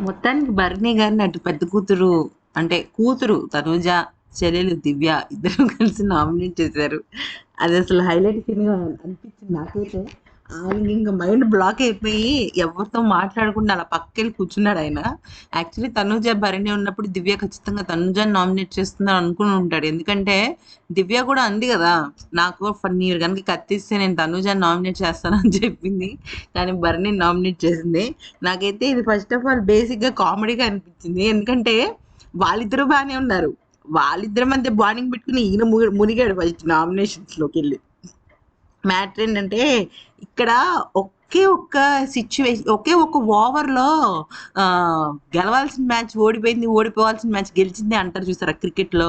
మొత్తానికి భరణి గారిని అటు పెద్ద కూతురు అంటే కూతురు తనుజ చెల్లెలు దివ్య ఇద్దరు కలిసి నామినేట్ చేశారు. అది అసలు హైలైట్ సీన్ అనిపించింది నాకైతే. ఆయన ఇంకా మైండ్ బ్లాక్ అయిపోయి ఎవరితో మాట్లాడకుండా అలా పక్కెళ్ళి కూర్చున్నాడు ఆయన. యాక్చువల్లీ తనుజ భరణి ఉన్నప్పుడు దివ్య ఖచ్చితంగా తనుజాని నామినేట్ చేస్తుందని అనుకుని ఉంటాడు. ఎందుకంటే దివ్య కూడా అంది కదా నాకు ఫ- మీరు కనుక కత్తిస్తే నేను తనుజ నామినేట్ చేస్తానని చెప్పింది. కానీ భరణి నామినేట్ చేసింది. నాకైతే ఇది ఫస్ట్ ఆఫ్ ఆల్ బేసిక్గా కామెడీగా అనిపించింది. ఎందుకంటే వాళ్ళిద్దరూ బాగానే ఉన్నారు. వాళ్ళిద్దరి మధ్య బాండింగ్ పెట్టుకుని ఈయన మునిగాడు ఫస్ట్ నామినేషన్స్లోకి వెళ్ళి. మ్యాటర్ ఏంటంటే ఇక్కడ ఒకే ఒక్క సిచ్యువేషన్ ఒకే ఒక్క ఓవర్లో గెలవాల్సిన మ్యాచ్ ఓడిపోయింది ఓడిపోవాల్సిన మ్యాచ్ గెలిచింది అంటారు చూసారా క్రికెట్లో.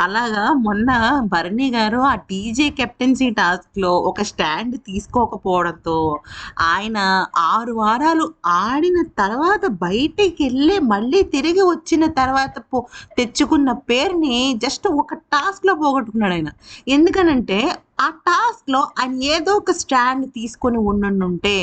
అలాగా మొన్న భరణి గారు ఆ టీజే కెప్టెన్సీ టాస్క్లో ఒక స్టాండ్ తీసుకోకపోవడంతో ఆయన ఆరు వారాలు ఆడిన తర్వాత బయటికి వెళ్ళి మళ్ళీ తిరిగి వచ్చిన తర్వాత పో తెచ్చుకున్న పేరుని జస్ట్ ఒక టాస్క్లో పోగొట్టుకున్నాడు ఆయన. ఎందుకనంటే ఆ టాస్క్లో ఆయన ఏదో ఒక స్టాండ్ తీసుకొని ఉండుంటే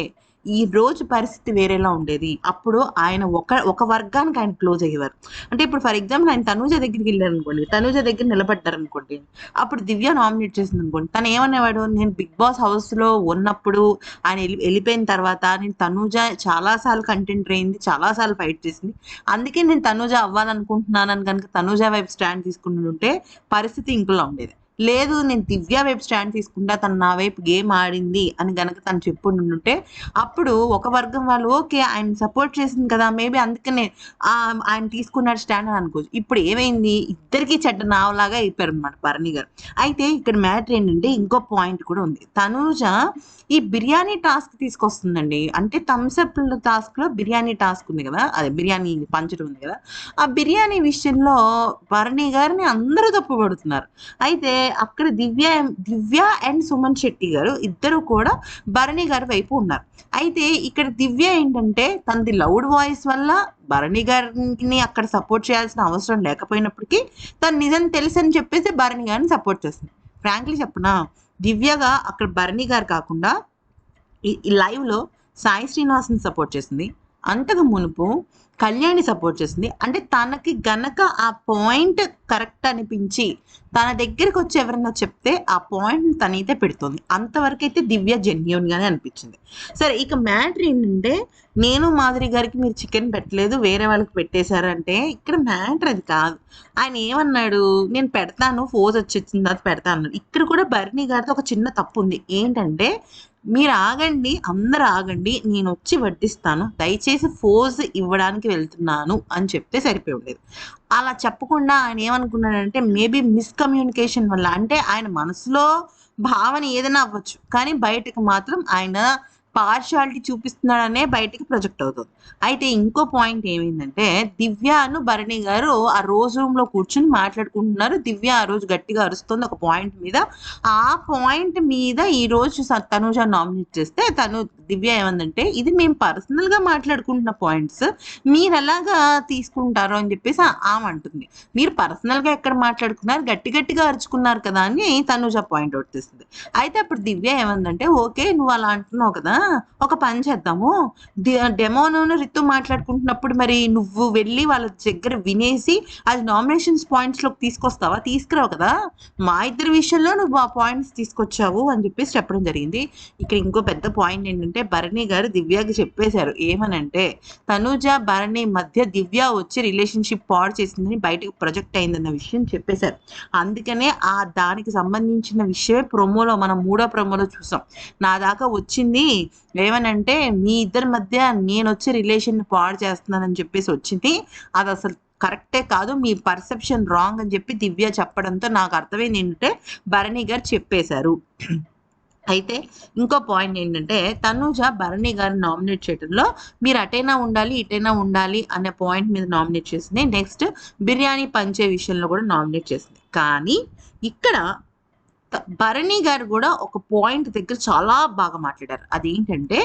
ఈ రోజు పరిస్థితి వేరేలా ఉండేది. అప్పుడు ఆయన ఒక ఒక వర్గానికి ఆయన క్లోజ్ అయ్యేవారు. అంటే ఇప్పుడు ఫర్ ఎగ్జాంపుల్ ఆయన తనూజ దగ్గరికి వెళ్ళారు అనుకోండి తనూజ దగ్గర నిలబడ్డారు అనుకోండి అప్పుడు దివ్య నామినేట్ చేసింది అనుకోండి తను ఏమనేవాడు? నేను బిగ్ బాస్ హౌస్లో ఉన్నప్పుడు ఆయన వెళ్ళి వెళ్ళిపోయిన తర్వాత నేను తనూజ చాలా సార్లు కంటెంట్ అయింది చాలా సార్లు ఫైట్ చేసింది. అందుకే నేను తనూజ అవ్వాలనుకుంటున్నానని కనుక తనూజ వైపు స్టాండ్ తీసుకుని ఉంటే పరిస్థితి ఇంకోలా ఉండేది. లేదు నేను దివ్య వైపు స్టాండ్ తీసుకుంటా తను నా వైపు గేమ్ ఆడింది అని గనక తను చెప్పుంటే అప్పుడు ఒక వర్గం వాళ్ళు ఓకే ఆయన సపోర్ట్ చేసింది కదా మేబీ అందుకనే ఆ, ఆయన తీసుకున్నాడు స్టాండ్ అని అనుకోవచ్చు. ఇప్పుడు ఏమైంది? ఇద్దరికి చెడ్డ నావలాగా అయిపోయారు అనమాట భరణి గారు. అయితే ఇక్కడ మ్యాటర్ ఏంటంటే ఇంకో పాయింట్ కూడా ఉంది. తనూజ ఈ బిర్యానీ టాస్క్ తీసుకొస్తుందండి. అంటే థమ్స్అప్ టాస్క్లో బిర్యానీ టాస్క్ ఉంది కదా అదే బిర్యానీ పంచడం ఉంది కదా ఆ బిర్యానీ విషయంలో భరణి గారిని అందరూ తప్పుపడుతున్నారు. అయితే అక్కడ దివ్య దివ్య అండ్ సుమన్ శెట్టి గారు ఇద్దరు కూడా భరణి గారి వైపు ఉన్నారు. అయితే ఇక్కడ దివ్య ఏంటంటే తనది లౌడ్ వాయిస్ వల్ల భరణి గారిని అక్కడ సపోర్ట్ చేయాల్సిన అవసరం లేకపోయినప్పటికీ తను నిజం తెలుసు అని చెప్పేసి భరణి గారిని సపోర్ట్ చేస్తుంది. ఫ్రాంక్లీ చెప్పనా దివ్యగా అక్కడ భరణి గారు కాకుండా ఈ లైవ్లో సాయి శ్రీనివాస్ని సపోర్ట్ చేసింది. అంతకు మునుపు కళ్యాణి సపోర్ట్ చేసింది అంటే తనకి గనక ఆ పాయింట్ కరెక్ట్ అనిపించి తన దగ్గరికి వచ్చి ఎవరైనా చెప్తే ఆ పాయింట్ తనైతే పెడుతుంది. అంతవరకు అయితే దివ్య జెన్యున్ గానే అనిపించింది. సరే ఇక మ్యాటర్ ఏంటంటే నేను మాధురి గారికి మీరు చికెన్ పెట్టలేదు వేరే వాళ్ళకి పెట్టేశారంటే ఇక్కడ మ్యాటర్ అది కాదు. ఆయన ఏమన్నాడు? నేను పెడతాను ఫోజ్ వచ్చేసింది అది పెడతాను అన్నాడు. ఇక్కడ కూడా బర్నీ గారితో ఒక చిన్న తప్పు ఉంది. ఏంటంటే మీరు ఆగండి అందరు ఆగండి నేను వచ్చి వడ్డిస్తాను. దయచేసి ఫోజ్ ఇవ్వడానికి వెళ్తున్నాను అని చెప్తే సరిపోయి ఉండేది అలా చెప్పకుండా ఆయన ఏమనుకున్నాడంటే మేబీ మిస్కమ్యూనికేషన్ వల్ల అంటే ఆయన మనసులో భావన ఏదైనా అవ్వచ్చు. కానీ బయటకు మాత్రం ఆయన పార్షాలిటీ చూపిస్తున్నాడనే బయటికి ప్రొజెక్ట్ అవుతుంది. అయితే ఇంకో పాయింట్ ఏమైందంటే దివ్యను భరణి గారు ఆ రోజు రూమ్లో కూర్చొని మాట్లాడుకుంటున్నారు. దివ్య ఆ రోజు గట్టిగా అరుస్తుంది ఒక పాయింట్ మీద. ఆ పాయింట్ మీద ఈ రోజు స- తనుజ నామినేట్ చేస్తే తను దివ్య ఏమందంటే ఇది మేము పర్సనల్గా మాట్లాడుకుంటున్న పాయింట్స్ మీరు ఎలాగా తీసుకుంటారో అని చెప్పేసి ఆమె అంటుంది. మీరు పర్సనల్గా ఎక్కడ మాట్లాడుకున్నారు? గట్టి గట్టిగా అరుచుకున్నారు కదా అని తనుజ పాయింట్ అవుట్ చేస్తుంది. అయితే అప్పుడు దివ్య ఏమందంటే ఓకే నువ్వు అలా అంటున్నావు కదా ఒక పని చేద్దాము. డెమోను రితు మాట్లాడుకుంటున్నప్పుడు మరి నువ్వు వెళ్ళి వాళ్ళ దగ్గర వినేసి అది నామినేషన్స్ పాయింట్స్లోకి తీసుకొస్తావా? తీసుకురావు కదా. మా ఇద్దరి విషయంలో నువ్వు ఆ పాయింట్స్ తీసుకొచ్చావు అని చెప్పేసి చెప్పడం జరిగింది. ఇక్కడ ఇంకో పెద్ద పాయింట్ ఏంటంటే భరణి గారు దివ్యకి చెప్పేశారు. ఏమనంటే తనుజ భరణి మధ్య దివ్య వచ్చి రిలేషన్షిప్ పాడు చేసిందని బయటకు ప్రొజెక్ట్ అయిందన్న విషయం చెప్పేశారు. అందుకనే ఆ దానికి సంబంధించిన విషయమే ప్రొమోలో మనం మూడో ప్రొమోలో చూసాం. నా దాకా వచ్చింది ఏమనంటే మీ ఇద్దరి మధ్య నేను వచ్చి రిలేషన్ పాడు చేస్తున్నానని చెప్పేసి వచ్చింది. అది అసలు కరెక్టే కాదు మీ పర్సెప్షన్ రాంగ్ అని చెప్పి దివ్య చెప్పడంతో నాకు అర్థమైంది ఏంటంటే భరణి గారు చెప్పేశారు. అయితే ఇంకో పాయింట్ ఏంటంటే తనూజ భరణి గారిని నామినేట్ చేయడంలో మీరు అటైనా ఉండాలి ఇటైనా ఉండాలి అనే పాయింట్ మీద నామినేట్ చేసింది. నెక్స్ట్ బిర్యానీ పంచే విషయంలో కూడా నామినేట్ చేసింది. కానీ ఇక్కడ భరణి గారు కూడా ఒక పాయింట్ దగ్గర చాలా బాగా మాట్లాడారు. అదేంటంటే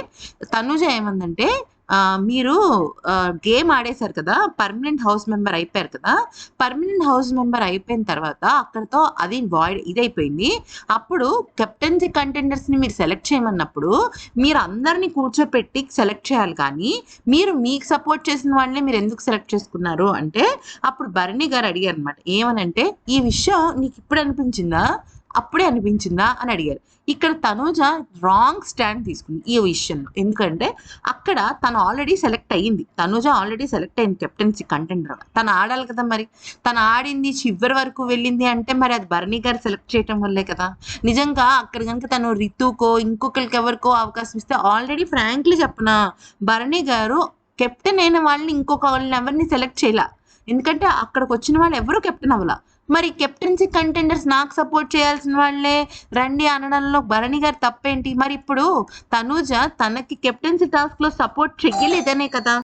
తనుజ ఏమందంటే మీరు గేమ్ ఆడేశారు కదా పర్మనెంట్ హౌస్ మెంబర్ అయిపోయారు కదా పర్మనెంట్ హౌస్ మెంబర్ అయిపోయిన తర్వాత అక్కడతో అది వాయిడ్ ఇదైపోయింది. అప్పుడు కెప్టెన్సీ కంటెండర్స్ని మీరు సెలెక్ట్ చేయమన్నప్పుడు మీరు అందరినీ కూర్చోపెట్టి సెలెక్ట్ చేయాలి కానీ మీరు మీకు సపోర్ట్ చేసిన వాళ్ళని మీరు ఎందుకు సెలెక్ట్ చేసుకున్నారు అంటే అప్పుడు భరణి గారు అడిగారు అనమాట ఏమనంటే ఈ విషయం నీకు ఇప్పుడు అనిపించిందా? అప్పుడే అనిపించిందా అని అడిగారు. ఇక్కడ తనూజ రాంగ్ స్టాండ్ తీసుకుంది ఈ విషయంలో. ఎందుకంటే అక్కడ తను ఆల్రెడీ సెలెక్ట్ అయ్యింది. తనూజ ఆల్రెడీ సెలెక్ట్ అయింది కెప్టెన్సీ కంటెండర్ తను ఆడాలి కదా మరి. తను ఆడింది చివరి వరకు వెళ్ళింది అంటే మరి అది భరణి గారు సెలెక్ట్ చేయటం వల్లే కదా. నిజంగా అక్కడ కనుక తను రితుకో ఇంకొకరికి ఎవరికో అవకాశం ఇస్తే ఆల్రెడీ ఫ్రాంక్లీ చెప్పిన భరణి గారు కెప్టెన్ అయిన వాళ్ళని ఇంకొక వాళ్ళని ఎవరిని సెలెక్ట్ చేయాల? ఎందుకంటే అక్కడికి వచ్చిన వాళ్ళు ఎవరు కెప్టెన్ అవ్వాల? మరి కెప్టెన్సీ కంటెండర్స్ నాకు సపోర్ట్ చేయాల్సిన వాళ్ళే. రండి అనడంలో భరణి గారు తప్పేంటి? మరి ఇప్పుడు తనూజ తనకి కెప్టెన్సీ టాస్క్లో సపోర్ట్ చెయ్యలేదనే కదా.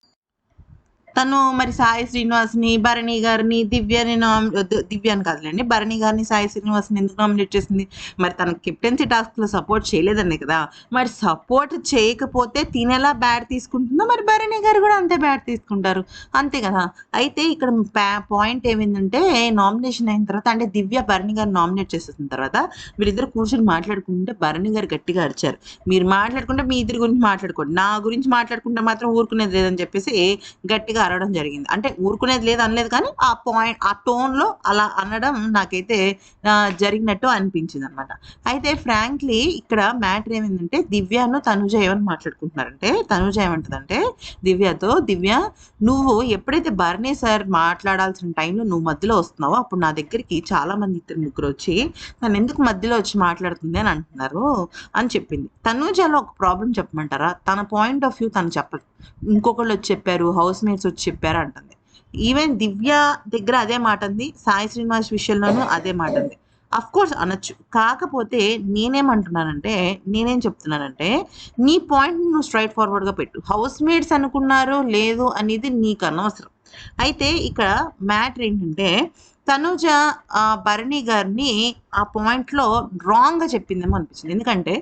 తను మరి సాయి శ్రీనివాస్ని భరణి గారిని దివ్యని నామ్ దివ్య అని కాదులేండి భరణి గారిని సాయి శ్రీనివాస్ని ఎందుకు నామినేట్ చేసింది? మరి తన కెప్టెన్సీ టాస్క్లో సపోర్ట్ చేయలేదండి కదా? మరి సపోర్ట్ చేయకపోతే తినేలా బ్యాట్ తీసుకుంటుందో? మరి భరణి గారు కూడా అంతే బ్యాట్ తీసుకుంటారు. అంతే కదా? అయితే ఇక్కడ పాయింట్ ఏమైందంటే నామినేషన్ అయిన తర్వాత అంటే దివ్య భరణి గారు నామినేట్ చేసేసిన తర్వాత వీళ్ళిద్దరు కూర్చొని మాట్లాడుకుంటే భరణి గారు గట్టిగా అరిచారు. మీరు మాట్లాడుకుంటే మీ ఇద్దరి గురించి మాట్లాడుకోండి. నా గురించి మాట్లాడుకుంటే మాత్రం ఊరుకునేది లేదని చెప్పేసి గట్టిగా అరవడం జరిగింది. అంటే ఊరుకునేది లేదు అనలేదు కానీ ఆ పాయింట్ ఆ టోన్లో అలా అనడం నాకైతే జరిగినట్టు అనిపించింది అనమాట అయితే ఫ్రాంక్లీ ఇక్కడ మ్యాటర్ ఏమైందంటే దివ్యను తనుజ ఏమని మాట్లాడుకుంటున్నారంటే తనుజ ఏమంటుందంటే దివ్యతో దివ్య నువ్వు ఎప్పుడైతే బర్నీ సార్ మాట్లాడాల్సిన టైంలో నువ్వు మధ్యలో వస్తున్నావో అప్పుడు నా దగ్గరికి చాలా మంది ఇద్దరు ముగ్గురు వచ్చి తను ఎందుకు మధ్యలో వచ్చి మాట్లాడుతుంది అని అంటున్నారు అని చెప్పింది. తనుజలో ఒక ప్రాబ్లం చెప్పమంటారా? తన పాయింట్ ఆఫ్ వ్యూ తను చెప్పదు ఇంకొకళ్ళు వచ్చి చెప్పారు హౌస్ మేట్స్ వచ్చి చెప్పారు అంటుంది ఈవెన్ దివ్య దగ్గర అదే మాట ఉంది సాయి శ్రీనివాస్ విషయంలోనూ అదే మాట ఉంది అఫ్ కోర్స్ అనొచ్చు. కాకపోతే నేనేమంటున్నానంటే నేనేం చెప్తున్నానంటే నీ పాయింట్ నువ్వు స్ట్రైట్ ఫార్వర్డ్గా పెట్టు. హౌస్ మేట్స్ అనుకున్నారు లేదు అనేది నీకు అనవసరం. అయితే ఇక్కడ మ్యాటర్ ఏంటంటే తనుజ భరణి గారిని ఆ పాయింట్లో రాంగ్గా చెప్పిందేమో అనిపించింది. ఎందుకంటే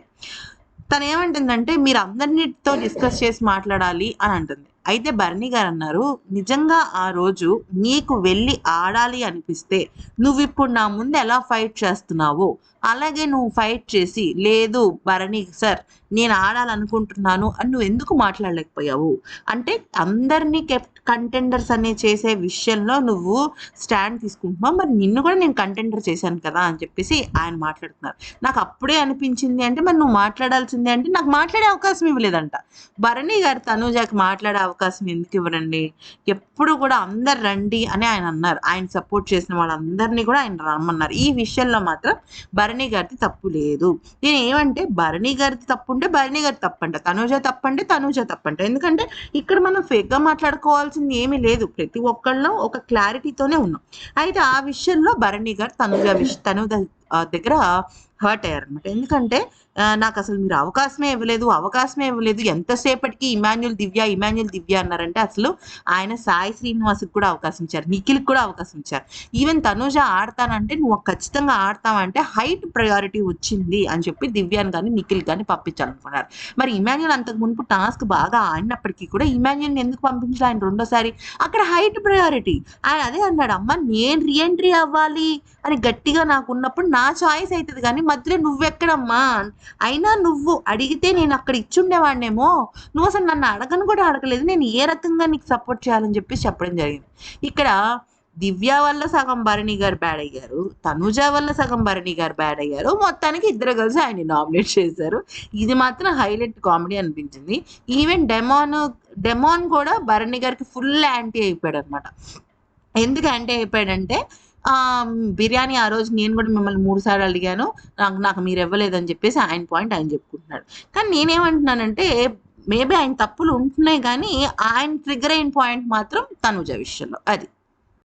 తను ఏమంటుందంటే మీరు అందరినితో డిస్కస్ చేసి మాట్లాడాలి అని అంటుంది. అయితే భరణి గారు అన్నారు నిజంగా ఆ రోజు నీకు వెళ్ళి ఆడాలి అనిపిస్తే నువ్వు ఇప్పుడు నా ముందు ఎలా ఫైట్ చేస్తున్నావో? అలాగే నువ్వు ఫైట్ చేసి లేదు భరణి సార్ నేను ఆడాలనుకుంటున్నాను అని నువ్వు ఎందుకు మాట్లాడలేకపోయావు? అంటే అందరినీ కెప్ట్ కంటెండర్స్ అనే చేసే విషయంలో నువ్వు స్టాండ్ తీసుకుంటున్నావు. మరి నిన్ను కూడా నేను కంటెండర్ చేశాను కదా అని చెప్పేసి ఆయన మాట్లాడుతున్నారు. నాకు అప్పుడే అనిపించింది అంటే మరి నువ్వు మాట్లాడాల్సిందే అంటే నాకు మాట్లాడే అవకాశం ఇవ్వలేదంట. భరణి గారు తనుజాకి మాట్లాడే అవకాశం ఎందుకు ఇవ్వరండి? ఎప్పుడు కూడా అందరు రండి అని ఆయన అన్నారు. ఆయన సపోర్ట్ చేసిన వాళ్ళందరినీ కూడా ఆయన రమ్మన్నారు. ఈ విషయంలో మాత్రం భరణి గారిది తప్పు లేదు. నేను ఏమంటే భరణి గారిది తప్పు ఉంటే భరణి గారి తప్పంట తనుజ తప్పంటే తనుజ తప్పంట ఎందుకంటే ఇక్కడ మనం ఫేక్గా మాట్లాడుకోవాల్సింది ఏమీ లేదు. ప్రతి ఒక్కళ్ళలో ఒక క్లారిటీతోనే ఉన్నాం. అయితే ఆ విషయంలో భరణి గారు తనుజ విష తనుజ దగ్గర హర్ట్ అయ్యారు అనమాట ఎందుకంటే నాకు అసలు మీరు అవకాశమే ఇవ్వలేదు అవకాశమే ఇవ్వలేదు. ఎంతసేపటికి ఇమాన్యుల్ దివ్య ఇమాన్యుల్ దివ్య అన్నారంటే అసలు ఆయన సాయి శ్రీనివాస్కి కూడా అవకాశం ఇచ్చారు నిఖిల్కి కూడా అవకాశం ఇచ్చారు. ఈవెన్ తనుజ ఆడతానంటే నువ్వు ఖచ్చితంగా ఆడతావంటే హైట్ ప్రయారిటీ వచ్చింది అని చెప్పి దివ్యాని కానీ నిఖిల్ కానీ పంపించాలనుకున్నారు. మరి ఇమాన్యుల్ అంతకు మునుపు టాస్క్ బాగా ఆడినప్పటికీ కూడా ఇమాన్యుల్ని ఎందుకు పంపించాలి ఆయన రెండోసారి? అక్కడ హైట్ ప్రయారిటీ. ఆయన అదే అన్నాడు అమ్మ నేను రీఎంట్రీ అవ్వాలి అని గట్టిగా నాకు ఉన్నప్పుడు నా చాయిస్ అవుతుంది కానీ మధ్యలో నువ్వెక్కడమ్మా? అయినా నువ్వు అడిగితే నేను అక్కడ ఇచ్చుండేవాడినేమో? నువ్వు అసలు నన్ను అడగను కూడా అడగలేదు. నేను ఏ రకంగా నీకు సపోర్ట్ చేయాలని చెప్పి చెప్పడం జరిగింది. ఇక్కడ దివ్య వల్ల సగం భరణి గారు బ్యాడ్ అయ్యారు. తనుజ వల్ల సగం భరణి గారు బ్యాడ్ అయ్యారు. మొత్తానికి ఇద్దరు కలిసి ఆయన నామినేట్ చేశారు. ఇది మాత్రం హైలైట్ కామెడీ అనిపించింది. ఈవెన్ డెమాన్ డెమాన్ కూడా భరణి గారికి ఫుల్ యాంటీ అయిపోయాడు అనమాట ఎందుకు యాంటీ అయిపోయాడంటే బిర్యానీ ఆ రోజు నేను కూడా మిమ్మల్ని మూడు సార్లు అడిగాను. నాకు నాకు మీరు ఇవ్వలేదని చెప్పేసి ఆయన పాయింట్ ఆయన చెప్పుకుంటున్నాడు. కానీ నేనేమంటున్నానంటే మేబీ ఆయన తప్పులు ఉంటున్నాయి కానీ ఆయన ట్రిగర్ అయిన పాయింట్ మాత్రం తనుజ విషయంలో అది.